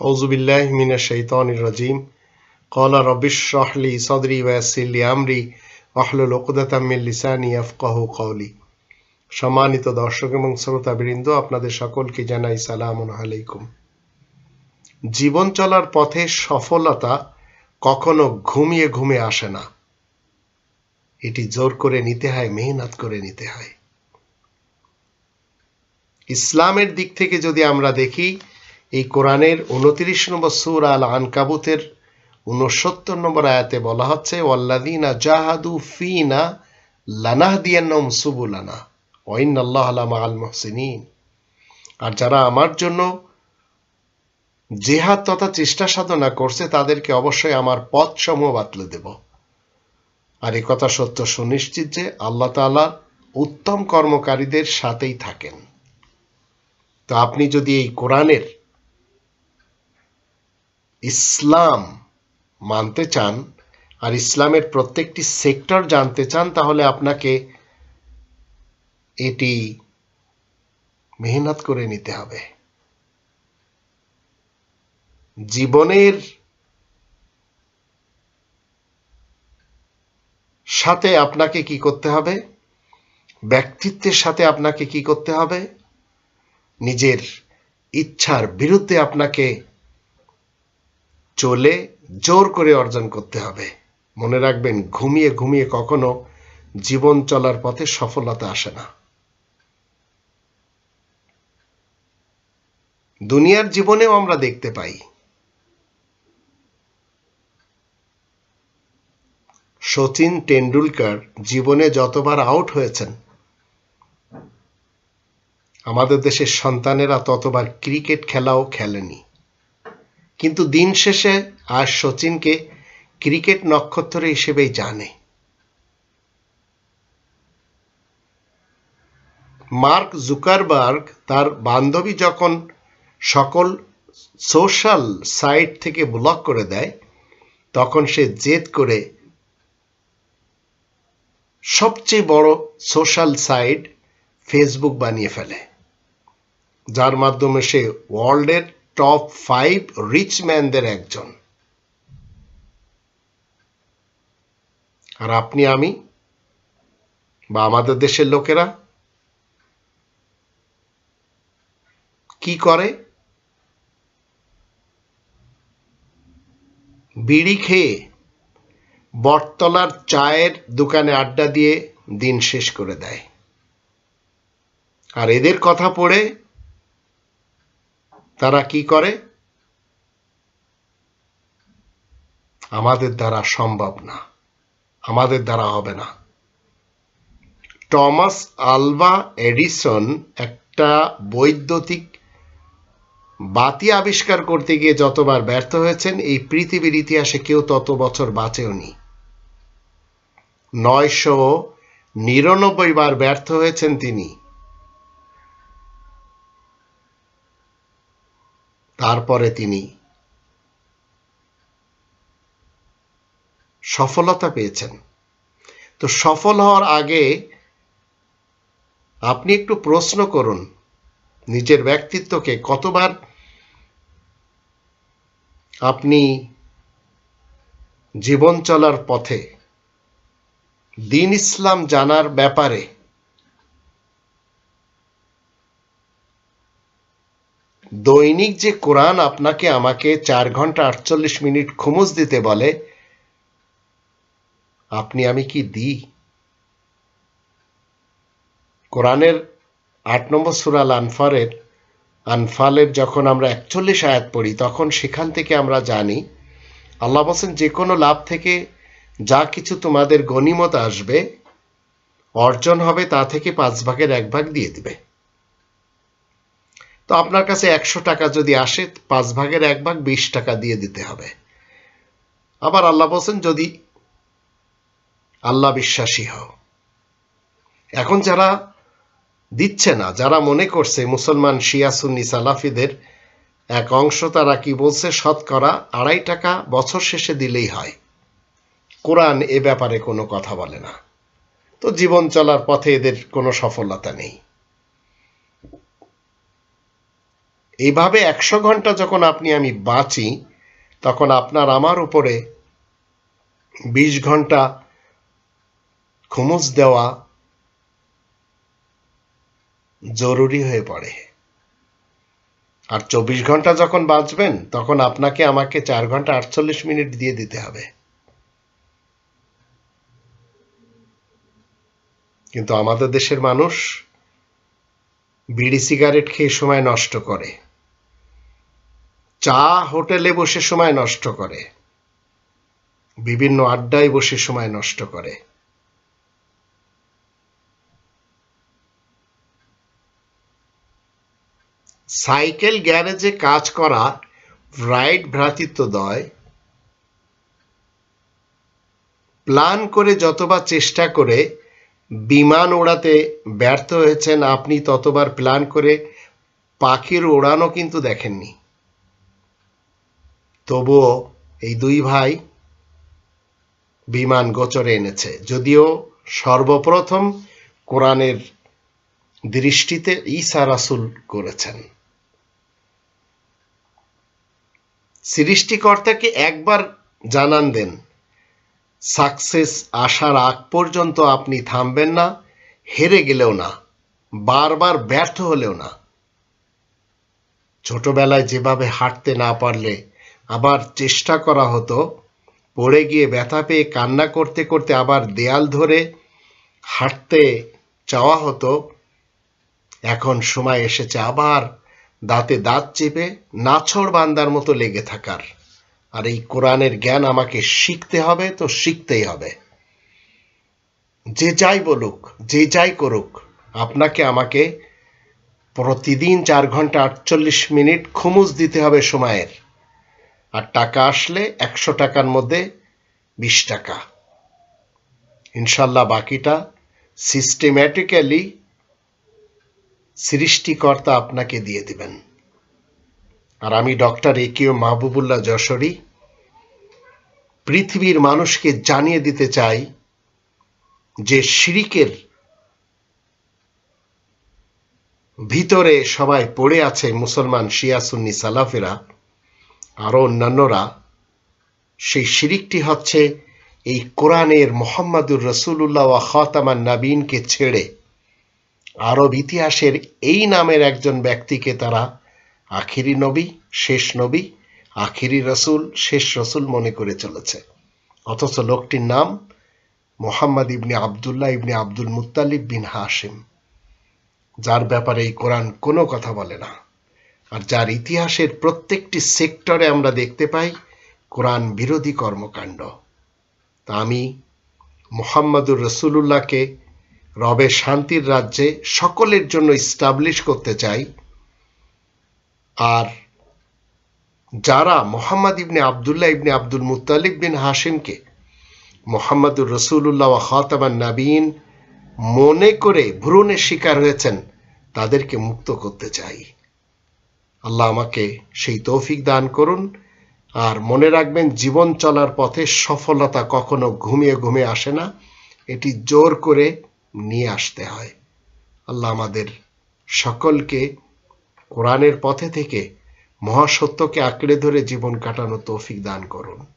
রাহলি আমরি লিসানি সম্মানিত দর্শক এবং শ্রোতাবৃন্দ, আপনাদের সকলকে জানাই সালাম আলাইকুম। জীবন চলার পথে সফলতা কখনো ঘুমিয়ে ঘুমিয়ে আসে না। এটি জোর করে নিতে হয়, মেহনত করে নিতে হয়। ইসলামের দিক থেকে যদি আমরা দেখি এই কোরআনের উনত্রিশ নম্বর সুর আল আনকাবুতের উনসত্তর নম্বর আয়াতে বলা হচ্ছে ওয়াল্লাদিনা জাহাদু ফিনা লানাহদিয়ান্নম সুবুলানা ওয়াইন আল্লাহ আলামা আল মহসিনিন। আর যারা আমার জন্য জেহাদ তথা চেষ্টা সাধনা করছে, তাদেরকে অবশ্যই আমার পথ সমূহ বাতলে দেব। আর এ কথা সত্য সুনিশ্চিত যে আল্লাহ তাআলা উত্তম কর্মকারীদের সাথেই থাকেন। তো আপনি যদি এই কোরআনের ইসলাম মানতে চান আর ইসলামের প্রত্যেকটি সেক্টর জানতে চান, তাহলে আপনাকে এটি মেহনত করে নিতে হবে। জীবনের সাথে আপনাকে কি করতে হবে? ব্যক্তিত্বের সাথে আপনাকে কি করতে হবে? নিজের ইচ্ছার বিরুদ্ধে আপনাকে চলে জোর করে অর্জন করতে হবে। মনে রাখবেন, ঘুমিয়ে ঘুমিয়ে কখনো জীবন চলার পথে সফলতা আসে না। দুনিয়ার জীবনেও আমরা দেখতে পাই, সচিন টেন্ডুলকার জীবনে যতবার আউট হয়েছেন, আমাদের দেশের সন্তানেরা ততবার ক্রিকেট খেলাও খেলেনি। কিন্তু দিন শেষে আর সচিনকে ক্রিকেট নক্ষত্র হিসেবেই জানে। মার্ক জুকারবার্গ তার বান্ধবী যখন সকল সোশ্যাল সাইট থেকে ব্লক করে দেয়, তখন সে জেদ করে সবচেয়ে বড় সোশ্যাল সাইট ফেসবুক বানিয়ে ফেলে। যার মাধ্যমে সে ওয়ার্ল্ডের টপ ফাইভ রিচ ম্যানদের একজন। আর আপনি, আমি, বা আমাদের দেশের লোকেরা, কি করে? বিড়ি খেয়ে বটতলার চায়ের দোকানে আড্ডা দিয়ে দিন শেষ করে দেয়। আর এদের কথা পড়ে তারা কি করে? আমাদের দ্বারা সম্ভব না। আমাদের দ্বারা হবে না। টমাস আলভা এডিসন একটা বৈদ্যুতিক বাতি আবিষ্কার করতে গিয়ে যতবার ব্যর্থ হয়েছেন, এই পৃথিবীর ইতিহাসে কেউ তত বছর বাঁচেওনি নয়শো নিরানব্বই বার ব্যর্থ হয়েছেন তিনি। তারপরে তিনি সফলতা পেয়েছেন। তো সফল হওয়ার আগে আপনি একটু প্রশ্ন করুন, নিজের ব্যক্তিত্বকে কতবার আপনি জীবন চলার পথে দিন ইসলাম জানার ব্যাপারে দৈনিক যে কোরআন আপনাকে আমাকে চার ঘণ্টা আটচল্লিশ মিনিট খুমুজ দিতে বলে, আপনি আমি কি দিই কোরআনের আট নম্বর সুরাল আনফারের আনফালের যখন আমরা একচল্লিশ আয়াত পড়ি, তখন সেখান থেকে আমরা জানি, আল্লাহ বলছেন, যে কোনো লাভ থেকে যা কিছু তোমাদের গণিমত আসবে, অর্জন হবে তা থেকে পাঁচ ভাগের এক ভাগ দিয়ে দিবে। তো আপনার কাছে একশো টাকা যদি আসে, পাঁচ ভাগের এক ভাগ বিশ টাকা দিয়ে দিতে হবে। আবার আল্লাহ বলছেন, যদি আল্লাহ বিশ্বাসী হও। এখন যারা দিচ্ছে না, যারা মনে করছে মুসলমান, শিয়া, সুন্নি, সালাফিদের এক অংশ, তারা কি বলছে? শতকরা আড়াই টাকা বছর শেষে দিলেই হয়। কোরআন এ ব্যাপারে কোনো কথা বলে না। তো জীবন চলার পথে এদের কোনো সফলতা নেই। এইভাবে একশো ঘণ্টা যখন আপনি আমি বাঁচি, তখন আপনার আমার উপরে বিশ ঘণ্টা খুমুজ দেওয়া জরুরি হয়ে পড়ে। আর চব্বিশ ঘণ্টা যখন বাঁচবেন, তখন আপনাকে আমাকে চার ঘণ্টা আটচল্লিশ মিনিট দিয়ে দিতে হবে। কিন্তু আমাদের দেশের মানুষ বিড়ি সিগারেট খেয়ে সময় নষ্ট করে। চা হোটেলে বসে সময় নষ্ট করে। বিভিন্ন আড্ডায় বসে সময় নষ্ট করে। সাইকেল গ্যারেজে কাজ করা রাইট ভ্রাতৃত্বদয় প্ল্যান করে যতবার চেষ্টা করে বিমান ওড়াতে ব্যর্থ হয়েছেন, আপনি ততবার প্ল্যান করে পাখির ওড়ানো কিন্তু দেখেননি। তবুও এই দুই ভাই বিমান গোচরে এনেছে। যদিও সর্বপ্রথম কোরআনের দৃষ্টিতে ঈসা রাসুল করেছেন। সৃষ্টিকর্তাকে একবার জানান দেন, সাকসেস আসার আগ পর্যন্ত আপনি থামবেন না, হেরে গেলেও না, বারবার ব্যর্থ হলেও না। ছোটবেলায় যেভাবে হাঁটতে না পারলে আবার চেষ্টা করা হতো। পড়ে গিয়ে ব্যথা পেয়ে কান্না করতে করতে আবার দেয়াল ধরে হাঁটতে চাওয়া হতো। এখন সময় এসেছে আবার দাঁতে দাঁত চেপে নাছড় বান্দার মতো লেগে থাকার। আর এই কোরআনের জ্ঞান আমাকে শিখতে হবে তো শিখতেই হবে। যে যাই বলুক, যে যাই করুক, আপনাকে আমাকে প্রতিদিন চার ঘণ্টা আটচল্লিশ মিনিট খুমুজ দিতে হবে সময়ের। আর টাকা আসলে একশো টাকার মধ্যে বিশ টাকা। ইনশাল্লাহ বাকিটা সিস্টেম্যাটিক্যালি সৃষ্টিকর্তা আপনাকে দিয়ে দিবেন। আর আমি doctor A Q Mahbubullah Jashori পৃথিবীর মানুষকে জানিয়ে দিতে চাই যে শিরিকের ভিতরে সবাই পড়ে আছে মুসলমান শিয়া সুন্নি সালাফেরা আরও অন্যান্যরা, সেই শিরিকটি হচ্ছে এই কোরআনের মোহাম্মদুর রসুল্লাহ ওয়া খতামান নাবিনকে ছেড়ে আরব ইতিহাসের এই নামের একজন ব্যক্তিকে তারা আখিরি নবী, শেষ নবী, আখিরি রসুল, শেষ রসুল মনে করে চলেছে। অথচ লোকটির নাম মোহাম্মদ ইবনে আবদুল্লাহ ইবনে আব্দুল মুতালিব বিন হাসিম যার ব্যাপারে এই কোরআন কোনো কথা বলে না। আর যার ইতিহাসের প্রত্যেকটি সেক্টরে আমরা দেখতে পাই কোরআন বিরোধী কর্মকাণ্ড। তা আমি মোহাম্মদুর রসুল্লাহকে রবে শান্তির রাজ্যে সকলের জন্য ইস্টাবলিশ করতে চাই। আর যারা মোহাম্মদ ইবনে আবদুল্লাহ ইবনে আব্দুল মুতালিব বিন হাসিমকে মোহাম্মদুর রসুল্লাহ খাতামান নাবিন মনে করে ভ্রূণের শিকার হয়েছেন, তাদেরকে মুক্ত করতে চাই। আল্লাহ আমাকে সেই তৌফিক দান করুন আর মনে রাখবেন, জীবন চলার পথে সফলতা কখনো ঘুমিয়ে ঘুমিয়ে আসে না। এটি জোর করে নিয়ে আসতে হয়। আল্লাহ আমাদের সকলকে কোরআনের পথে থেকে মহাসত্যকে আঁকড়ে ধরে জীবন কাটানো তৌফিক দান করুন।